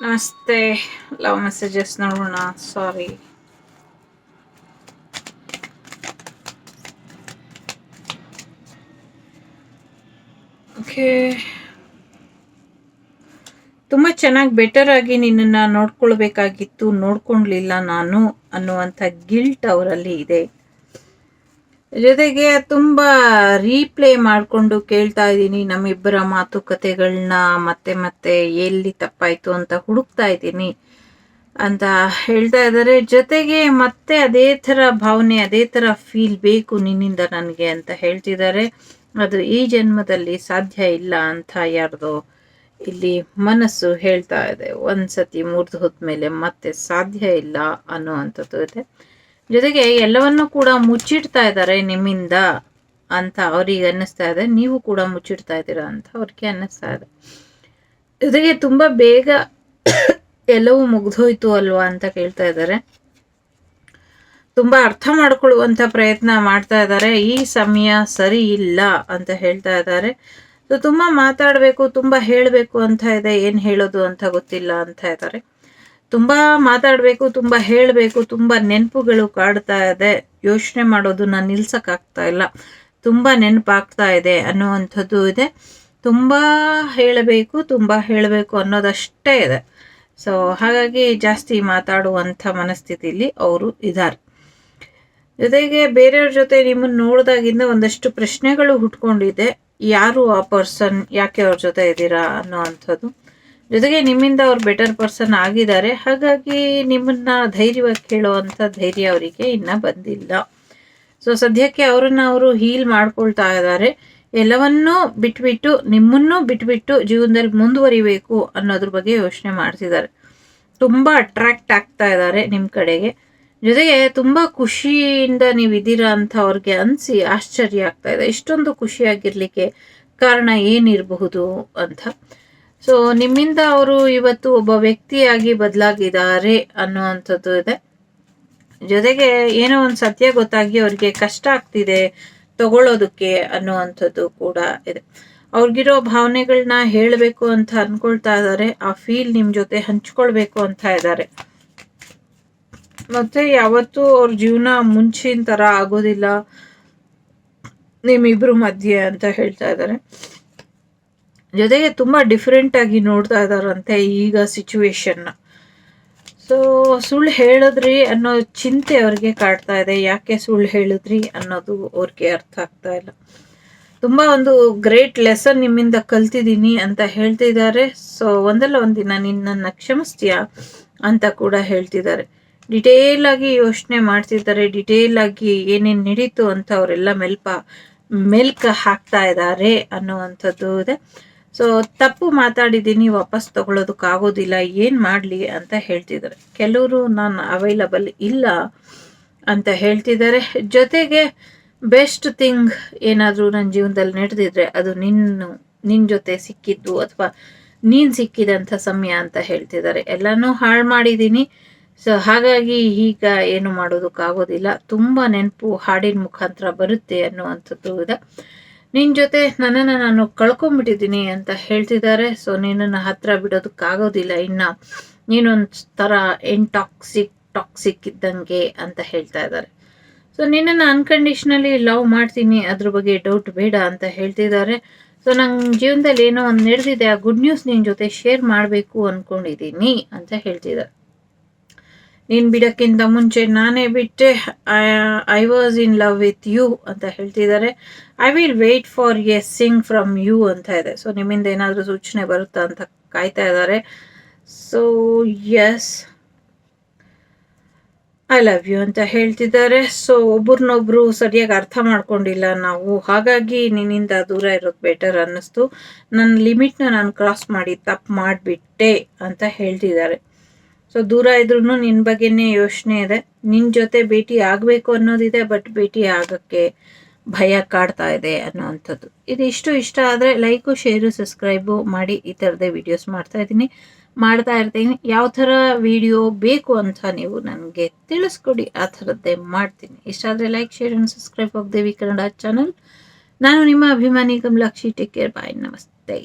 ನಮಸ್ತೆ. Love messages ನೋಡೋಣ. Sorry. Okay. ತುಂಬ ಚೆನ್ನಾಗಿ ಬೆಟರ್ ಆಗಿ ನಿನ್ನನ್ನು ನೋಡ್ಕೊಳ್ಬೇಕಾಗಿತ್ತು. ನೋಡ್ಕೊಳ್ಲಿಲ್ಲ ನಾನು ಅನ್ನುವಂಥ ಗಿಲ್ಟ್ ಅವರಲ್ಲಿ ಇದೆ. ಜೊತೆಗೆ ತುಂಬ ರೀಪ್ಲೇ ಮಾಡಿಕೊಂಡು ಕೇಳ್ತಾ ಇದ್ದೀನಿ ನಮ್ಮಿಬ್ಬರ ಮಾತುಕತೆಗಳನ್ನ ಮತ್ತೆ ಮತ್ತೆ ಎಲ್ಲಿ ತಪ್ಪಾಯಿತು ಅಂತ ಹುಡುಕ್ತಾ ಇದ್ದೀನಿ ಅಂತ ಹೇಳ್ತಾ ಇದ್ದಾರೆ. ಜೊತೆಗೆ ಮತ್ತೆ ಅದೇ ಥರ ಭಾವನೆ, ಅದೇ ಥರ ಫೀಲ್ ಬೇಕು ನಿನ್ನಿಂದ ನನಗೆ ಅಂತ ಹೇಳ್ತಿದ್ದಾರೆ. ಅದು ಈ ಜನ್ಮದಲ್ಲಿ ಸಾಧ್ಯ ಇಲ್ಲ ಅಂತ ಯಾರ್ದೋ ಇಲ್ಲಿ ಮನಸ್ಸು ಹೇಳ್ತಾ ಇದೆ. ಒಂದ್ಸತಿ ಮುರಿದು ಹೋದ್ಮೇಲೆ ಮತ್ತೆ ಸಾಧ್ಯ ಇಲ್ಲ ಅನ್ನುವಂಥದ್ದು ಇದೆ. ಜೊತೆಗೆ ಎಲ್ಲವನ್ನೂ ಕೂಡ ಮುಚ್ಚಿಡ್ತಾ ಇದ್ದಾರೆ ನಿಮ್ಮಿಂದ ಅಂತ ಅವ್ರಿಗೆ ಅನ್ನಿಸ್ತಾ ಇದೆ. ನೀವು ಕೂಡ ಮುಚ್ಚಿಡ್ತಾ ಇದ್ದೀರಾ ಅಂತ ಅವ್ರಿಗೆ ಅನ್ನಿಸ್ತಾ ಇದೆ. ಜೊತೆಗೆ ತುಂಬ ಬೇಗ ಎಲ್ಲವೂ ಮುಗ್ದೋಯ್ತು ಅಲ್ವಾ ಅಂತ ಕೇಳ್ತಾ ಇದ್ದಾರೆ. ತುಂಬ ಅರ್ಥ ಮಾಡ್ಕೊಳ್ಳುವಂಥ ಪ್ರಯತ್ನ ಮಾಡ್ತಾ ಇದ್ದಾರೆ. ಈ ಸಮಯ ಸರಿ ಇಲ್ಲ ಅಂತ ಹೇಳ್ತಾ ಇದ್ದಾರೆ. ಸೊ, ತುಂಬ ಮಾತಾಡಬೇಕು, ತುಂಬ ಹೇಳಬೇಕು ಅಂತ ಇದೆ. ಏನು ಹೇಳೋದು ಅಂತ ಗೊತ್ತಿಲ್ಲ ಅಂತ ಇದ್ದಾರೆ. ತುಂಬ ಮಾತಾಡಬೇಕು, ತುಂಬ ಹೇಳಬೇಕು, ತುಂಬ ನೆನಪುಗಳು ಕಾಡ್ತಾ ಇದೆ. ಯೋಚನೆ ಮಾಡೋದನ್ನ ನಿಲ್ಸೋಕ್ಕಾಗ್ತಾ ಇಲ್ಲ. ತುಂಬ ನೆನಪಾಗ್ತಾ ಇದೆ ಅನ್ನುವಂಥದ್ದು ಇದೆ. ತುಂಬ ಹೇಳಬೇಕು ತುಂಬ ಹೇಳಬೇಕು ಅನ್ನೋದಷ್ಟೇ ಇದೆ. ಸೊ ಹಾಗಾಗಿ ಜಾಸ್ತಿ ಮಾತಾಡುವಂಥ ಮನಸ್ಥಿತಿಯಲ್ಲಿ ಅವರು ಇದ್ದಾರೆ ಜೊತೆಗೆ ಬೇರೆಯವ್ರ ಜೊತೆ ನಿಮ್ಮನ್ನು ನೋಡಿದಾಗಿಂದ ಒಂದಷ್ಟು ಪ್ರಶ್ನೆಗಳು ಹುಟ್ಕೊಂಡಿದೆ. ಯಾರು ಆ ಪರ್ಸನ್ ಯಾಕೆ ಅವ್ರ ಜೊತೆ ಇದ್ದೀರಾ ಅನ್ನೋ ಅಂಥದ್ದು ಜೊತೆಗೆ ನಿಮ್ಮಿಂದ ಅವ್ರು ಬೆಟರ್ ಪರ್ಸನ್ ಆಗಿದ್ದಾರೆ. ಹಾಗಾಗಿ ನಿಮ್ಮನ್ನ ಧೈರ್ಯವಾಗಿ ಕೇಳುವಂಥ ಧೈರ್ಯ ಅವರಿಗೆ ಇನ್ನ ಬಂದಿಲ್ಲ. ಸೊ ಸದ್ಯಕ್ಕೆ ಅವರನ್ನ ಅವರು ಹೀಲ್ ಮಾಡ್ಕೊಳ್ತಾ ಇದ್ದಾರೆ. ಎಲ್ಲವನ್ನೂ ಬಿಟ್ಬಿಟ್ಟು, ನಿಮ್ಮನ್ನು ಬಿಟ್ಬಿಟ್ಟು ಜೀವನದಲ್ಲಿ ಮುಂದುವರಿಬೇಕು ಅನ್ನೋದ್ರ ಬಗ್ಗೆ ಯೋಚನೆ ಮಾಡ್ತಿದ್ದಾರೆ. ತುಂಬ ಅಟ್ರಾಕ್ಟ್ ಆಗ್ತಾ ಇದ್ದಾರೆ ನಿಮ್ಮ ಕಡೆಗೆ. ಜೊತೆಗೆ ತುಂಬ ಖುಷಿಯಿಂದ ನೀವು ಇದ್ದೀರಾ ಅಂತ ಅವ್ರಿಗೆ ಅನಿಸಿ ಆಶ್ಚರ್ಯ ಆಗ್ತಾ ಇದೆ. ಇಷ್ಟೊಂದು ಖುಷಿಯಾಗಿರ್ಲಿಕ್ಕೆ ಕಾರಣ ಏನಿರಬಹುದು ಅಂತ. ಸೊ ನಿಮ್ಮಿಂದ ಅವರು ಇವತ್ತು ಒಬ್ಬ ವ್ಯಕ್ತಿಯಾಗಿ ಬದಲಾಗಿದ್ದಾರೆ ಅನ್ನುವಂಥದ್ದು ಇದೆ. ಜೊತೆಗೆ ಏನೋ ಒಂದು ಸತ್ಯ ಗೊತ್ತಾಗಿ ಅವ್ರಿಗೆ ಕಷ್ಟ ಆಗ್ತಿದೆ ತಗೊಳ್ಳೋದಕ್ಕೆ ಅನ್ನುವಂಥದ್ದು ಕೂಡ ಇದೆ. ಅವ್ರಿಗಿರೋ ಭಾವನೆಗಳನ್ನ ಹೇಳಬೇಕು ಅಂತ ಅನ್ಕೊಳ್ತಾ ಇದ್ದಾರೆ. ಆ ಫೀಲ್ ನಿಮ್ಮ ಜೊತೆ ಹಂಚ್ಕೊಳ್ಬೇಕು ಅಂತ ಇದ್ದಾರೆ. ಮತ್ತೆ ಯಾವತ್ತೂ ಅವ್ರ ಜೀವನ ಮುಂಚಿನ ಥರ ಆಗೋದಿಲ್ಲ. ನಿಮ್ಮಿಬ್ರು ಮಧ್ಯೆ ಅಂತ ಹೇಳ್ತಾ ಇದ್ದಾರೆ. ಜೊತೆಗೆ ತುಂಬ ಡಿಫ್ರೆಂಟಾಗಿ ನೋಡ್ತಾ ಇದ್ದಾರಂತೆ ಈಗ ಸಿಚುವೇಶನ್ನ ಸೊ ಸುಳ್ಳು ಹೇಳಿದ್ರಿ ಅನ್ನೋ ಚಿಂತೆ ಅವ್ರಿಗೆ ಕಾಡ್ತಾ ಇದೆ. ಯಾಕೆ ಸುಳ್ಳು ಹೇಳಿದ್ರಿ ಅನ್ನೋದು ಅವ್ರಿಗೆ ಅರ್ಥ ಆಗ್ತಾ ಇಲ್ಲ. ತುಂಬ ಒಂದು ಗ್ರೇಟ್ ಲೆಸನ್ ನಿಮ್ಮಿಂದ ಕಲ್ತಿದ್ದೀನಿ ಅಂತ ಹೇಳ್ತಿದ್ದಾರೆ ಸೊ ಒಂದಲ್ಲ ಒಂದಿನ ನಿನ್ನನ್ನು ಕ್ಷಮಿಸ್ತೀಯಾ ಅಂತ ಕೂಡ ಹೇಳ್ತಿದ್ದಾರೆ. ಡಿಟೇಲ್ ಆಗಿ ಯೋಚನೆ ಮಾಡ್ತಿದ್ದಾರೆ. ಡಿಟೇಲ್ ಆಗಿ ಏನೇನು ನಡೀತು ಅಂತ ಅವರೆಲ್ಲ ಮೆಲ್ಪ, ಮೆಲ್ಕ ಹಾಕ್ತಾ ಇದ್ದಾರೆ ಅನ್ನುವಂಥದ್ದು ಇದೆ. ಸೊ ತಪ್ಪು ಮಾತಾಡಿದ್ದೀನಿ, ವಾಪಸ್ ತಗೊಳ್ಳೋದಕ್ಕಾಗೋದಿಲ್ಲ, ಏನು ಮಾಡಲಿ ಅಂತ ಹೇಳ್ತಿದ್ದಾರೆ. ಕೆಲವರು ನಾನು ಅವೈಲಬಲ್ ಇಲ್ಲ ಅಂತ ಹೇಳ್ತಿದ್ದಾರೆ. ಜೊತೆಗೆ ಬೆಸ್ಟ್ ಥಿಂಗ್ ಏನಾದರೂ ನನ್ನ ಜೀವನದಲ್ಲಿ ನಡೆದಿದ್ರೆ ಅದು ನಿನ್ನ ನಿನ್ನ ಜೊತೆ ಸಿಕ್ಕಿದ್ದು ಅಥವಾ ನೀನು ಸಿಕ್ಕಿದಂಥ ಸಮಯ ಅಂತ ಹೇಳ್ತಿದ್ದಾರೆ. ಎಲ್ಲನೂ ಹಾಳು ಮಾಡಿದ್ದೀನಿ. ಸೊ ಹಾಗಾಗಿ ಈಗ ಏನು ಮಾಡೋದಕ್ಕಾಗೋದಿಲ್ಲ. ತುಂಬ ನೆನಪು, ಹಾಡಿನ ಮುಖಾಂತರ ಬರುತ್ತೆ ಅನ್ನುವಂಥದ್ದು ಇದೆ. ನಿನ್ನ ಜೊತೆ ನನ್ನನ್ನು ನಾನು ಕಳ್ಕೊಂಡ್ಬಿಟ್ಟಿದ್ದೀನಿ ಅಂತ ಹೇಳ್ತಿದ್ದಾರೆ. ಸೊ ನಿನ್ನನ್ನು ಹತ್ರ ಬಿಡೋದಕ್ಕಾಗೋದಿಲ್ಲ. ಇನ್ನ ನೀನೊಂದು ಥರ ಎನ್ ಟಾಕ್ಸಿಕ್ ಟಾಕ್ಸಿಕ್ ಇದ್ದಂಗೆ ಅಂತ ಹೇಳ್ತಾ ಇದ್ದಾರೆ. ಸೊ ನಿನ್ನನ್ನು ಅನ್ಕಂಡೀಷ್ನಲಿ ಲವ್ ಮಾಡ್ತೀನಿ. ಅದ್ರ ಬಗ್ಗೆ ಡೌಟ್ ಬೇಡ ಅಂತ ಹೇಳ್ತಿದ್ದಾರೆ. ಸೊ ನನ್ನ ಜೀವನದಲ್ಲಿ ಏನೋ ಒಂದು ನಡೆದಿದೆ. ಆ ಗುಡ್ ನ್ಯೂಸ್ ನಿನ್ನ ಜೊತೆ ಶೇರ್ ಮಾಡಬೇಕು ಅಂದ್ಕೊಂಡಿದ್ದೀನಿ ಅಂತ ಹೇಳ್ತಿದ್ದಾರೆ. ನೀನು ಬಿಡೋಕ್ಕಿಂತ ಮುಂಚೆ ನಾನೇ ಬಿಟ್ಟೆ. I was in love with you ಅಂತ ಹೇಳ್ತಿದ್ದಾರೆ. I will wait for a Singh from you ಅಂತ ಇದೆ. ಸೊ ನಿಮ್ಮಿಂದ ಏನಾದರೂ ಸೂಚನೆ ಬರುತ್ತಾ ಅಂತ ಕಾಯ್ತಾ ಇದ್ದಾರೆ. So yes I love you ಅಂತ ಹೇಳ್ತಿದ್ದಾರೆ. ಸೊ ಒಬ್ರನ್ನೊಬ್ರು ಸರಿಯಾಗಿ ಅರ್ಥ ಮಾಡ್ಕೊಂಡಿಲ್ಲ ನಾವು. ಹಾಗಾಗಿ ನಿನ್ನಿಂದ ದೂರ ಇರೋದು ಬೆಟರ್ ಅನ್ನಿಸ್ತು. ನನ್ನ ಲಿಮಿಟ್ನ ನಾನು ಕ್ರಾಸ್ ಮಾಡಿ ತಪ್ಪು ಮಾಡಿಬಿಟ್ಟೆ ಅಂತ ಹೇಳ್ತಿದ್ದಾರೆ. ಸೊ ದೂರ ಇದ್ರೂ ನಿನ್ನ ಬಗ್ಗೆನೇ ಯೋಚನೆ ಇದೆ. ನಿನ್ನ ಜೊತೆ ಭೇಟಿ ಆಗಬೇಕು ಅನ್ನೋದಿದೆ ಬಟ್ ಭೇಟಿ ಆಗೋಕ್ಕೆ ಭಯ ಕಾಡ್ತಾ ಇದೆ ಅನ್ನೋವಂಥದ್ದು ಇದಿಷ್ಟು ಇಷ್ಟ ಆದರೆ ಲೈಕು ಶೇರು ಸಬ್ಸ್ಕ್ರೈಬು ಮಾಡಿ ಈ ಥರದೇ ವಿಡಿಯೋಸ್ ಮಾಡ್ತಾ ಇದ್ದೀನಿ. ಮಾಡ್ತಾ ಇರ್ತೀನಿ. ಯಾವ ಥರ ವಿಡಿಯೋ ಬೇಕು ಅಂತ ನೀವು ನನಗೆ ತಿಳಿಸ್ಕೊಡಿ. ಆ ಥರದ್ದೇ ಮಾಡ್ತೀನಿ. ಇಷ್ಟ ಆದರೆ like share and subscribe of Devi Kannada channel ನಾನು ನಿಮ್ಮ ಅಭಿಮಾನಿ ಕಮಲಾಕ್ಷಿ. ಟೇಕ್ ಕೇರ್ ಬಾಯ್ ನಮಸ್ತೆ.